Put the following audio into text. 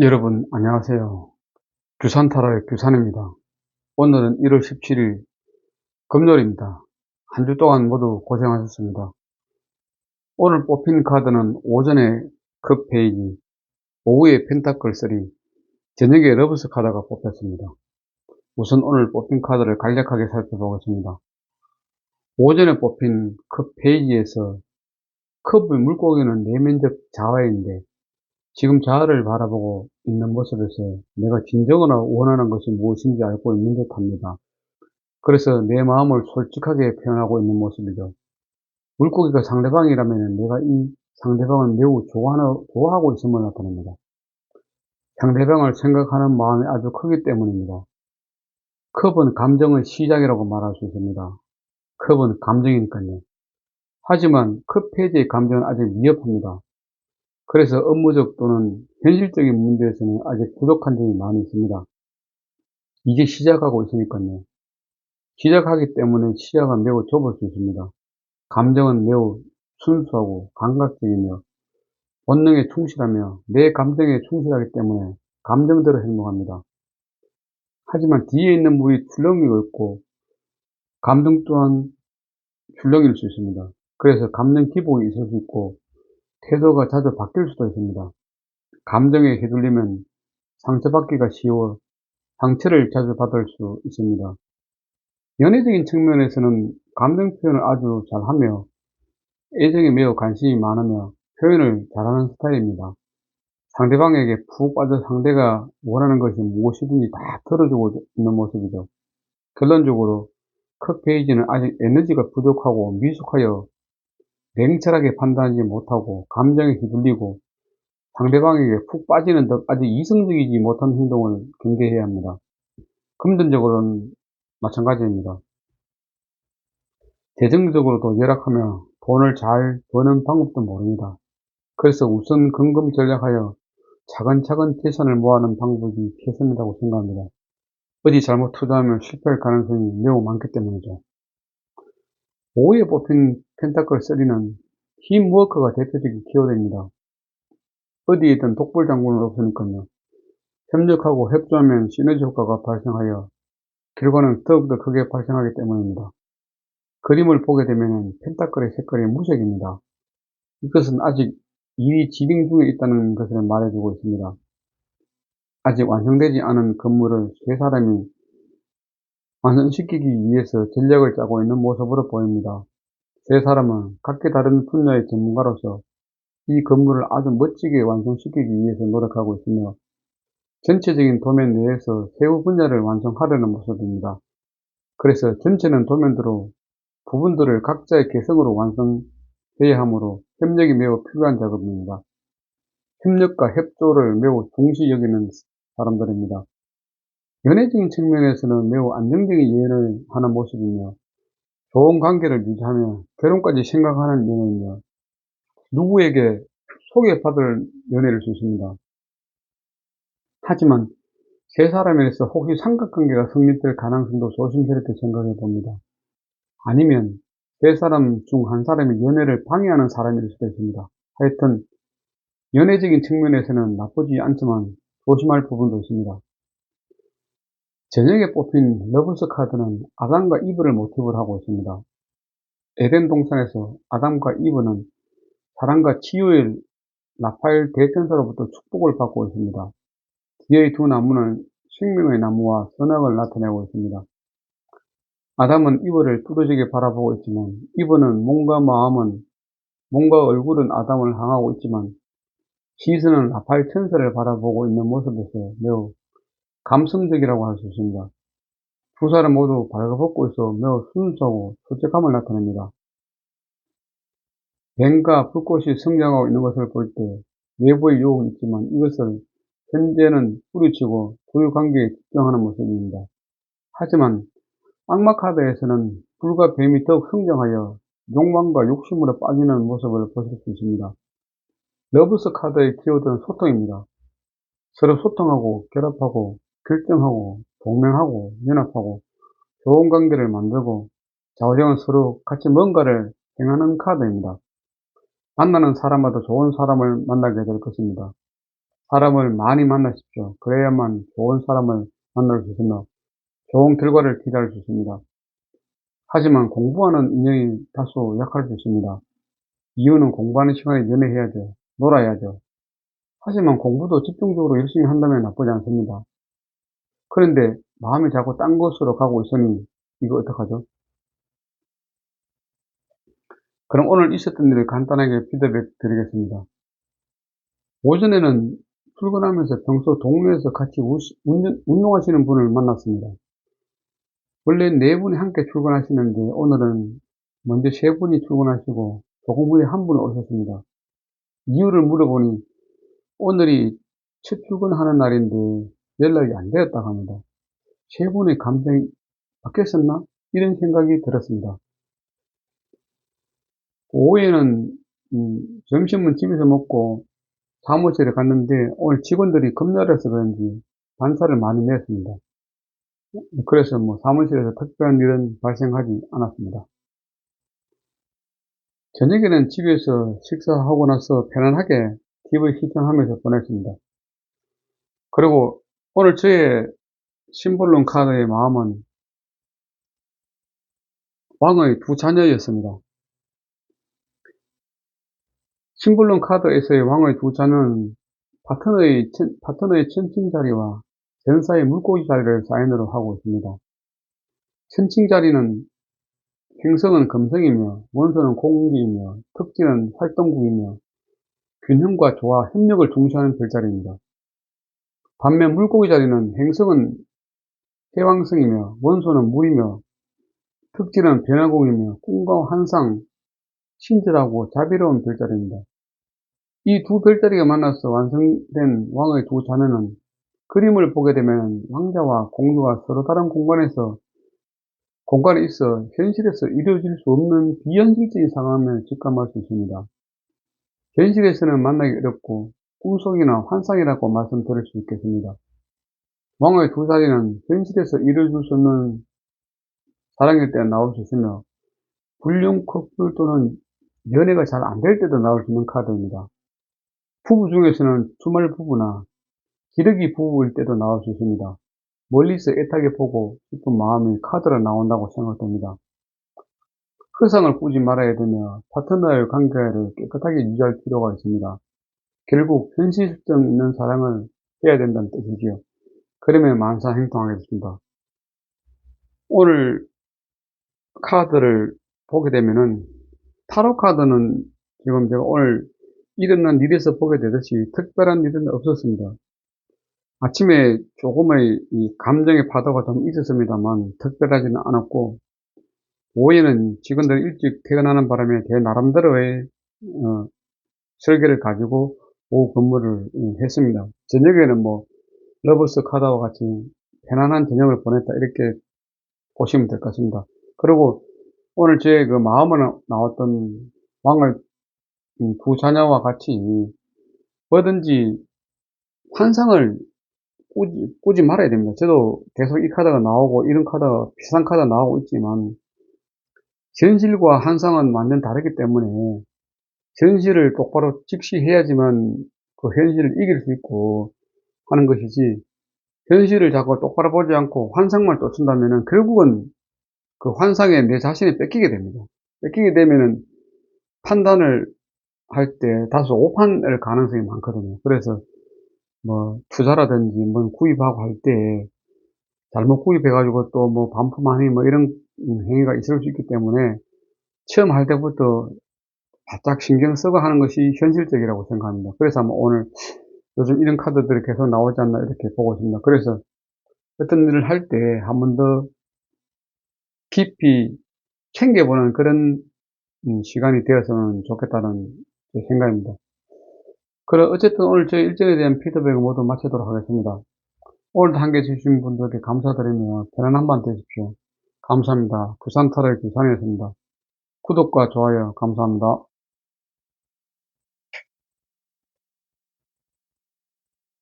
여러분 안녕하세요. 규산타로의 규산입니다. 오늘은 1월 17일 금요일입니다. 한 주 동안 모두 고생하셨습니다. 오늘 뽑힌 카드는 오전에 급 페이지, 오후에 펜타클 3, 저녁에 러브스 카드가 뽑혔습니다. 우선 오늘 뽑힌 카드를 간략하게 살펴보겠습니다. 오전에 뽑힌 급 페이지에서 컵의 물고기는 내면적 자화인데 지금 자아를 바라보고 있는 모습에서 내가 진정으로 원하는 것이 무엇인지 알고 있는 듯 합니다. 그래서 내 마음을 솔직하게 표현하고 있는 모습이죠. 물고기가 상대방이라면 내가 이 상대방을 매우 좋아하고 있음을 나타냅니다. 상대방을 생각하는 마음이 아주 크기 때문입니다. 컵은 감정의 시작이라고 말할 수 있습니다. 컵은 감정이니까요. 하지만 컵 페이지의 감정은 아직 미흡합니다. 그래서 업무적 또는 현실적인 문제에서는 아직 부족한 점이 많이 있습니다. 이제 시작하고 있으니까요. 시작하기 때문에 시야가 매우 좁을 수 있습니다. 감정은 매우 순수하고 감각적이며 본능에 충실하며 내 감정에 충실하기 때문에 감정대로 행동합니다. 하지만 뒤에 있는 물이 출렁이고 있고 감정 또한 출렁일 수 있습니다. 그래서 감정 기복이 있을 수 있고 태도가 자주 바뀔 수도 있습니다. 감정에 휘둘리면 상처받기가 쉬워 상처를 자주 받을 수 있습니다. 연애적인 측면에서는 감정 표현을 아주 잘하며 애정에 매우 관심이 많으며 표현을 잘하는 스타일입니다. 상대방에게 푹 빠져 상대가 원하는 것이 무엇이든지 다 들어주고 있는 모습이죠. 결론적으로 컷 페이지는 아직 에너지가 부족하고 미숙하여 냉철하게 판단하지 못하고 감정에 휘둘리고 상대방에게 푹 빠지는 듯 아직 이성적이지 못한 행동을 경계해야 합니다. 금전적으로는 마찬가지입니다. 재정적으로도 열악하며 돈을 잘 버는 방법도 모릅니다. 그래서 우선 근금 전략하여 차근차근 재산을 모아는 방법이 최선이라고 생각합니다. 어디 잘못 투자하면 실패할 가능성이 매우 많기 때문이죠. 5위에 뽑힌 펜타클 3는 힘워커가 대표적인 키워드입니다. 어디에든 독불 장군은 없으니까요. 협력하고 협조하면 시너지 효과가 발생하여 결과는 더욱더 크게 발생하기 때문입니다. 그림을 보게 되면 펜타클의 색깔이 무색입니다. 이것은 아직 일이 진행 중에 있다는 것을 말해주고 있습니다. 아직 완성되지 않은 건물을 세 사람이 완성시키기 위해서 전략을 짜고 있는 모습으로 보입니다. 세 사람은 각기 다른 분야의 전문가로서 이 건물을 아주 멋지게 완성시키기 위해서 노력하고 있으며 전체적인 도면 내에서 세부 분야를 완성하려는 모습입니다. 그래서 전체는 도면대로 부분들을 각자의 개성으로 완성해야 하므로 협력이 매우 필요한 작업입니다. 협력과 협조를 매우 중시 여기는 사람들입니다. 연애적인 측면에서는 매우 안정적인 연애를 하는 모습이며 좋은 관계를 유지하며 결혼까지 생각하는 연애이며 누구에게 소개받을 연애일 수 있습니다. 하지만 세 사람에서 혹시 삼각관계가 성립될 가능성도 조심스럽게 생각해 봅니다. 아니면 세 사람 중 한 사람이 연애를 방해하는 사람일 수도 있습니다. 하여튼 연애적인 측면에서는 나쁘지 않지만 조심할 부분도 있습니다. 저녁에 뽑힌 러브스 카드는 아담과 이브를 모티브로 하고 있습니다. 에덴 동산에서 아담과 이브는 사랑과 치유의 라파엘 대천사로부터 축복을 받고 있습니다. 뒤의 두 나무는 생명의 나무와 선악을 나타내고 있습니다. 아담은 이브를 뚫어지게 바라보고 있지만 이브는 몸과 마음은 몸과 얼굴은 아담을 향하고 있지만 시선은 라파엘 천사를 바라보고 있는 모습에서 매우 감성적이라고 할 수 있습니다. 두 사람 모두 발가벗고 있어 매우 순수하고 솔직함을 나타냅니다. 뱀과 불꽃이 성장하고 있는 것을 볼 때 외부의 유혹은 있지만 이것을 현재는 뿌리치고 소유 관계에 집중하는 모습입니다. 하지만 악마 카드에서는 불과 뱀이 더욱 성장하여 욕망과 욕심으로 빠지는 모습을 보실 수 있습니다. 러브스 카드의 키워드는 소통입니다. 서로 소통하고 결합하고 결정하고 동맹하고 연합하고 좋은 관계를 만들고 좌우정은 서로 같이 뭔가를 행하는 카드입니다. 만나는 사람마다 좋은 사람을 만나게 될 것입니다. 사람을 많이 만나십시오. 그래야만 좋은 사람을 만날 수 있으며 좋은 결과를 기대할 수 있습니다. 하지만 공부하는 인연이 다소 약할 수 있습니다. 이유는 공부하는 시간에 연애해야죠. 놀아야죠. 하지만 공부도 집중적으로 열심히 한다면 나쁘지 않습니다. 그런데 마음이 자꾸 딴 곳으로 가고 있으니 이거 어떡하죠? 그럼 오늘 있었던 일을 간단하게 피드백 드리겠습니다. 오전에는 출근하면서 평소 동네에서 같이 운동하시는 분을 만났습니다. 원래 네 분이 함께 출근하시는데 오늘은 먼저 세 분이 출근하시고 조금 후에 한 분이 오셨습니다. 이유를 물어보니 오늘이 첫 출근하는 날인데 연락이 안 되었다고 합니다. 세 분의 감정이 바뀌었었나? 이런 생각이 들었습니다. 오후에는 음, 점심은 집에서 먹고 사무실에 갔는데 오늘 직원들이 금요일에서 그런지 반사를 많이 냈습니다. 그래서 뭐 사무실에서 특별한 일은 발생하지 않았습니다. 저녁에는 집에서 식사하고 나서 편안하게 TV 시청하면서 보냈습니다. 그리고 오늘 저의 심볼론 카드의 마음은 왕의 두 자녀였습니다. 심볼론 카드에서의 왕의 두 자는 파트너의, 파트너의 천칭 자리와 전사의 물고기 자리를 사인으로 하고 있습니다. 천칭 자리는 행성은 금성이며 원소는 공기이며 특징은 활동국이며 균형과 조화, 협력을 중시하는 별자리입니다. 반면 물고기 자리는 행성은 해왕성이며 원소는 물이며 특징은 변화공이며 꿈과 환상, 친절하고 자비로운 별자리입니다. 이 두 별자리가 만나서 완성된 왕의 두 자녀는 그림을 보게 되면 왕자와 공주가 서로 다른 공간에서 공간에 있어 현실에서 이루어질 수 없는 비현실적인 상황을 직감할 수 있습니다. 현실에서는 만나기 어렵고 꿈속이나 환상이라고 말씀드릴 수 있겠습니다. 왕의 두 자리는 현실에서 이루어질 수 없는 사랑일 때 나올 수 있으며 불륜 커플 또는 연애가 잘 안 될 때도 나올 수 있는 카드입니다. 부부 중에서는 주말 부부나 기러기 부부일 때도 나올 수 있습니다. 멀리서 애타게 보고 싶은 마음이 카드로 나온다고 생각됩니다. 허상을 꾸지 말아야 되며 파트너의 관계를 깨끗하게 유지할 필요가 있습니다. 결국 현실성 있는 사랑을 해야 된다는 뜻이지요. 그러면 만사 행동하겠습니다. 오늘 카드를 보게 되면은 타로 카드는 지금 제가 오늘 일어난 일에서 보게 되듯이 특별한 일은 없었습니다. 아침에 조금의 감정의 파도가 좀 있었습니다만 특별하지는 않았고 오후에는 직원들 일찍 퇴근하는 바람에 제 나름대로의 어, 설계를 가지고 오후 근무를 했습니다. 저녁에는 뭐 러버스 카드와 같이 편안한 저녁을 보냈다 이렇게 보시면 될 것 같습니다. 그리고 오늘 제 그 마음에 나왔던 왕을 두 자녀와 같이 뭐든지 환상을 꾸지, 꾸지 말아야 됩니다. 저도 계속 이 카드가 나오고 이런 카드가 비슷한 카드가 나오고 있지만 현실과 환상은 완전 다르기 때문에 현실을 똑바로 직시해야지만 그 현실을 이길 수 있고 하는 것이지 현실을 자꾸 똑바로 보지 않고 환상만 쫓는다면 결국은 그 환상에 내 자신이 뺏기게 됩니다. 뺏기게 되면은 판단을 할 때 다소 오판을 가능성이 많거든요. 그래서 뭐 투자라든지 뭐 구입하고 할 때 잘못 구입해가지고 또 뭐 반품하니 뭐 이런 행위가 있을 수 있기 때문에 처음 할 때부터 바짝 신경 쓰고 하는 것이 현실적이라고 생각합니다. 그래서 뭐 오늘 요즘 이런 카드들이 계속 나오지 않나 이렇게 보고 있습니다. 그래서 어떤 일을 할 때 한 번 더 깊이 챙겨보는 그런 음, 시간이 되었으면 좋겠다는 생각입니다. 그럼 어쨌든 오늘 저희 일정에 대한 피드백을 모두 마치도록 하겠습니다. 오늘도 함께 해주신 분들께 감사드리며 편안한 밤 되십시오. 감사합니다. 부산타로의 부산이었습니다. 구독과 좋아요 감사합니다.